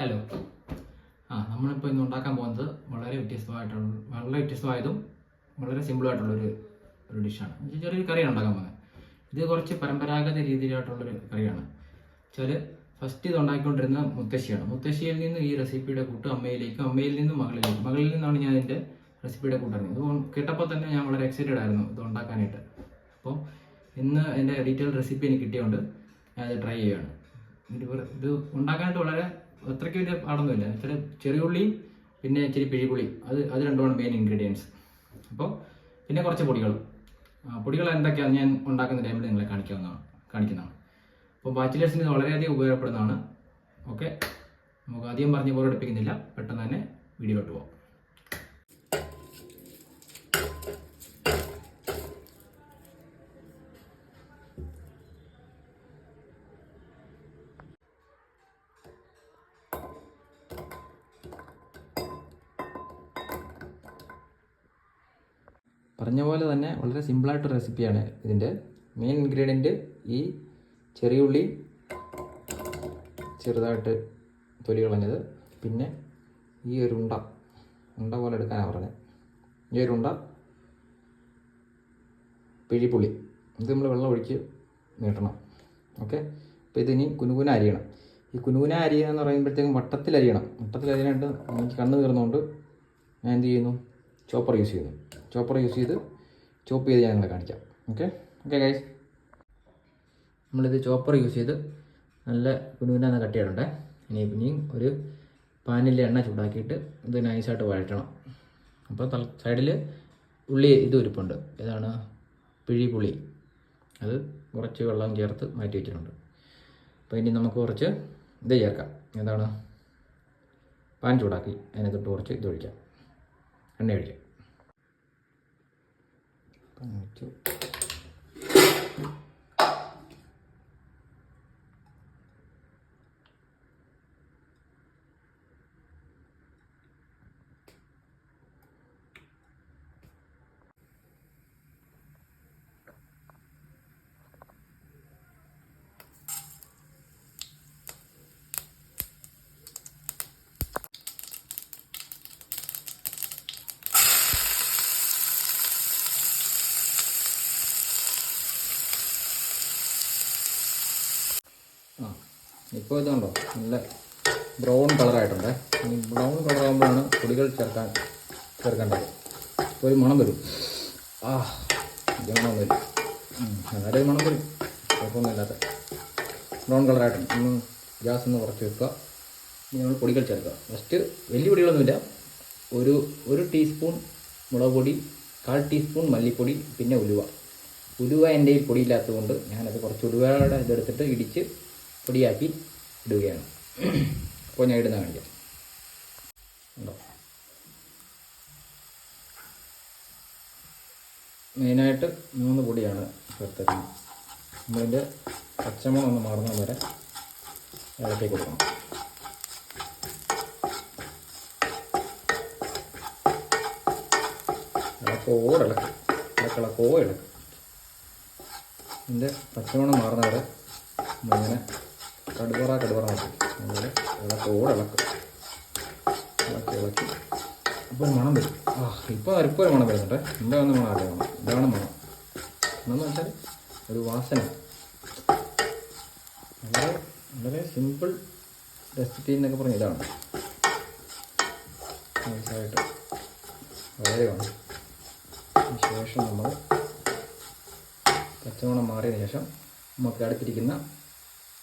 Hello ആ നമ്മളിപ്പോൾ ഇന്ന് ഉണ്ടാക്കാൻ പോകുന്നത് വളരെ വ്യത്യസ്തമായിട്ടുള്ള വളരെ വ്യത്യസ്തമായതും വളരെ സിമ്പിളായിട്ടുള്ളൊരു ഒരു ഡിഷാണ് ചെറിയൊരു കറിയാണ് ഉണ്ടാക്കാൻ പോകുന്നത്. ഇത് കുറച്ച് പരമ്പരാഗത രീതിയിലായിട്ടുള്ളൊരു കറിയാണ്. വെച്ചാൽ ഫസ്റ്റ് ഇത് ഉണ്ടാക്കിക്കൊണ്ടിരുന്ന മുത്തശ്ശിയാണ്. മുത്തശ്ശിയിൽ നിന്ന് ഈ റെസിപ്പിയുടെ കൂട്ട് അമ്മയിലേക്കും അമ്മയിൽ നിന്നും മകളിലേക്കും. മകളിൽ നിന്നാണ് ഞാൻ ഇതിന്റെ റെസിപ്പിയുടെ കൂട്ടറിഞ്ഞത് ഇത് കേട്ടപ്പോൾ തന്നെ ഞാൻ വളരെ എക്സൈറ്റഡ് ആയിരുന്നു ഇത് ഉണ്ടാക്കാനായിട്ട്. അപ്പോൾ ഇന്ന് എന്റെ ഡീറ്റെയിൽ റെസിപ്പി എനിക്ക് കിട്ടിയതുകൊണ്ട് ഞാനത് ട്രൈ ചെയ്യുകയാണ്. ഇത് ഉണ്ടാക്കാനായിട്ട് വളരെ അത്രയ്ക്ക് വലിയ പാടൊന്നുമില്ല. ചില ചെറിയ ഉള്ളിയും പിന്നെ ഇച്ചിരി പിഴിപുളി. അത് അത് രണ്ടുമാണ് മെയിൻ ഇൻഗ്രീഡിയൻസ് അപ്പോൾ പിന്നെ കുറച്ച് പൊടികൾ. പൊടികൾ എന്തൊക്കെയാണ് ഞാൻ ഉണ്ടാക്കുന്ന ടൈമിൽ നിങ്ങളെ കാണിക്കാവുന്നതാണ് കാണിക്കുന്നതാണ്. അപ്പോൾ ബാച്ചിലേഴ്സിന് വളരെയധികം ഉപയോഗപ്പെടുന്നതാണ് ഓക്കെ നമുക്ക് അധികം പറഞ്ഞ് എടുപ്പിക്കുന്നില്ല. പെട്ടെന്ന് തന്നെ വീഡിയോ ഇട്ട് പോകാം പറഞ്ഞ പോലെ തന്നെ വളരെ സിമ്പിളായിട്ട് റെസിപ്പിയാണ് ഇതിന്റെ. മെയിൻ ഇൻഗ്രീഡിയന്റ് ഈ ചെറിയ ഉള്ളി ചെറുതായിട്ട് തൊലി കളഞ്ഞത്. പിന്നെ ഈ ഒരു ഉണ്ട ഉണ്ട പോലെ എടുക്കാനാണ് പറഞ്ഞത്. ഈ ഒരു ഉണ്ട പിഴിപ്പുള്ളി ഇത് നമ്മൾ വെള്ളം ഒഴിച്ച് നീട്ടണം. ഓക്കെ? അപ്പോൾ ഇതിനി കുനുകുന അരിയണം. ഈ കുനുകുന അരിയുക എന്ന് പറയുമ്പോഴത്തേക്കും വട്ടത്തിൽ അരിയണം വട്ടത്തിൽ എനിക്ക് കണ്ണ് തീർന്നുകൊണ്ട് ഞാൻ എന്ത് ചെയ്യുന്നു? ചോപ്പർ യൂസ് ചെയ്യുന്നു. ചോപ്പർ യൂസ് ചെയ്ത് ചോപ്പ് ചെയ്ത് ഞാൻ നിങ്ങളെ കാണിക്കാം. ഓക്കെ ഓക്കെ ഗൈസ് നമ്മളിത് ചോപ്പർ യൂസ് ചെയ്ത് നല്ല കുനുവിനാന്ന് കട്ട് ചെയ്യണ്ടേ ഇനി ഇനിയും ഒരു പാനിൽ എണ്ണ ചൂടാക്കിയിട്ട് ഇത് നൈസായിട്ട് വഴറ്റണം. അപ്പോൾ തൽ സൈഡിൽ ഉള്ളി ഇത് ഉരുപ്പുണ്ട്. ഇതാണ് പിഴിപുളി അത് കുറച്ച് വെള്ളം ചേർത്ത് മാറ്റി വെച്ചിട്ടുണ്ട്. അപ്പോൾ ഇനി നമുക്ക് കുറച്ച് ഇത് ചേർക്കാം. എന്താണ് പാൻ ചൂടാക്കി അതിനകത്തോട്ട് കുറച്ച് ഇത് ഒഴിക്കാം. എണ്ണ ഒഴിക്കാം. പാൻ ഒഴിച്ചു ആ ഇപ്പോൾ ഇതുണ്ടോ? നല്ല ബ്രൗൺ കളറായിട്ടുണ്ട് ഈ ബ്രൗൺ കളറാകുമ്പോഴാണ് പൊടികൾ ചേർക്കാൻ ചേർക്കേണ്ടത്. ഒരു മണം വരും. ആ ഇത് മണം വരും. ഒരു മണം വരും. കുഴപ്പമൊന്നുമില്ലാത്ത ബ്രൗൺ കളറായിട്ടുണ്ട് ഒന്ന് ഗ്യാസ് ഒന്ന് കുറച്ച് വെക്കുക. നമ്മൾ പൊടികൾ ചേർക്കുക. ഫസ്റ്റ് വലിയ പൊടികളൊന്നുമില്ല. ഒരു ഒരു ടീസ്പൂൺ മുളക് പൊടി കാൽ ടീസ്പൂൺ മല്ലിപ്പൊടി പിന്നെ ഉലുവ. ഉലുവ എന്റെ പൊടിയില്ലാത്തതുകൊണ്ട് ഞാനത് കുറച്ച് ഉലുവയുടെ ഇതെടുത്തിട്ട് ഇടിച്ച് പൊടിയാക്കി ഇടുകയാണ്. അപ്പോൾ ഞാൻ ഇടുന്ന കാണിക്കാം. ഉണ്ടോ മെയിനായിട്ട് മൂന്ന് പൊടിയാണ് ചേർത്തത് നമ്മളിന്റെ പച്ചമുളക് ഒന്ന് മാറുന്ന വരെ ഇളക്കി കൊടുക്കണം. ഇളക്കോ ഇളക്ക്. ഇളക്കിളക്കോ ഇളക്ക്. ഇതിന്റെ പച്ചമണം മാറുന്ന വരെ നമ്മളിങ്ങനെ കടുവറ കടുവറ നോക്കും അതുപോലെ ഇളക്കും. ഇളക്കി ഇളക്കി. ഇപ്പോൾ മണം വരും. ആ ഇപ്പോൾ അരിപ്പൊരു മണം വരുന്നുണ്ട്. എന്താ വന്ന മണം അറിയാം ഇതാണ് മണം. എന്താണെന്ന് വെച്ചാൽ ഒരു വാസന. വളരെ വളരെ സിമ്പിൾ റെസിപ്പി എന്നൊക്കെ പറഞ്ഞ ഇതാണ്. വളരെ വളരെയാണ് ശേഷം നമ്മൾ പച്ചമണം മാറിയതിന് ശേഷം നമുക്ക് അടുത്തിരിക്കുന്ന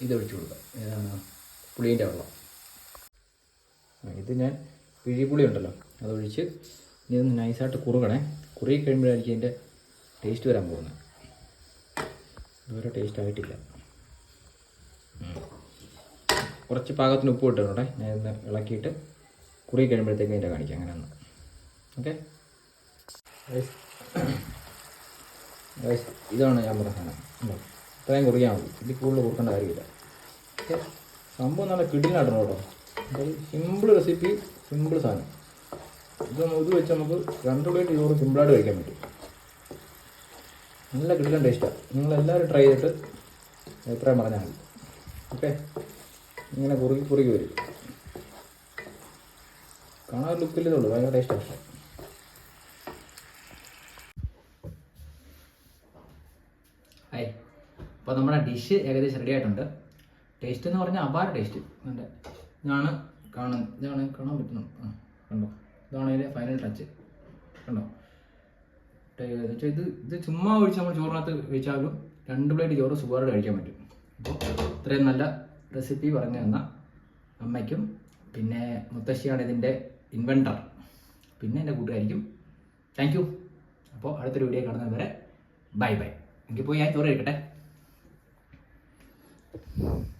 ഇത് ഒഴിച്ചു കൊടുക്കാം. ഏതാണ്? പുളീന്റെ വെള്ളം. ഇത് ഞാൻ പിഴിപുളി ഉണ്ടല്ലോ. അതൊഴിച്ച് ഇനി ഒന്ന് നൈസായിട്ട് കുറുകണേ. കുറുകി കഴിയുമ്പോഴായിരിക്കും ഇതിന്റെ ടേസ്റ്റ് വരാൻ പോകുന്നത്. ഇതുവരെ ടേസ്റ്റ് ആയിട്ടില്ല. കുറച്ച് പാകത്തിന് ഉപ്പ് ഇട്ടിട്ടുണ്ടേ ഞാൻ ഇന്ന് ഇളക്കിയിട്ട് കുറുകി കഴിയുമ്പോഴത്തേക്കും ഇതിന്റെ കാണിക്കാം. അങ്ങനെ ഒന്ന് ഓക്കെ ഇതാണ് ഞാൻ പറഞ്ഞ ഉണ്ടോ? ഇത്രയും കുറിയാൽ മതി ഇതിൽ കൂടുതൽ കൊടുക്കേണ്ട കാര്യമില്ല. സംഭവം നല്ല കിടിലാട്ടോ കേട്ടോ. സിമ്പിൾ റെസിപ്പി സിമ്പിൾ സാധനം. ഇത് ഇത് വെച്ച് നമുക്ക് രണ്ട് പ്ലേറ്റ് ചോറ് സിമ്പിളായിട്ട് കഴിക്കാൻ പറ്റും. നല്ല കിടിലൻ ടേസ്റ്റാണ് നിങ്ങളെല്ലാവരും ട്രൈ ചെയ്തിട്ട് അഭിപ്രായം പറഞ്ഞാൽ മതി. ഓക്കെ? ഇങ്ങനെ കുറുകി കുറുകി വരും. കാണാൻ ലുക്കില്ലേ ഉള്ളൂ ഭയങ്കര ടേസ്റ്റ് നമ്മുടെ ഡിഷ് ഏകദേശം റെഡി ആയിട്ടുണ്ട്. ടേസ്റ്റ് എന്ന് പറഞ്ഞാൽ അപാര ടേസ്റ്റ് എന്റെ ഇതാണ് കാണാൻ ഇതാണ് കാണാൻ പറ്റുന്നു ആ കണ്ടോ? ഇതാണ് അതിന്റെ ഫൈനൽ ടച്ച് കണ്ടോ? വെച്ചാൽ ഇത് ഇത് ചുമ്മാ ഒഴിച്ച് നമ്മൾ ചോറിനകത്ത് കഴിച്ചാലും രണ്ട് പ്ലേറ്റ് ചോറ് സുഖമായിട്ട് കഴിക്കാൻ പറ്റും. അപ്പോൾ ഇത്രയും നല്ല റെസിപ്പി പറഞ്ഞു തന്ന അമ്മയ്ക്കും പിന്നെ മുത്തശ്ശിയാണ് ഇതിന്റെ ഇൻവെന്റർ പിന്നെ എന്റെ കൂട്ടുകാരിക്കും താങ്ക് യു അപ്പോൾ അടുത്തൊരു വീഡിയോ കാണുന്നത് വരെ ബൈ ബൈ എനിക്ക് പോയി ഞാൻ ചോറ് കഴിക്കട്ടെ. Thank you.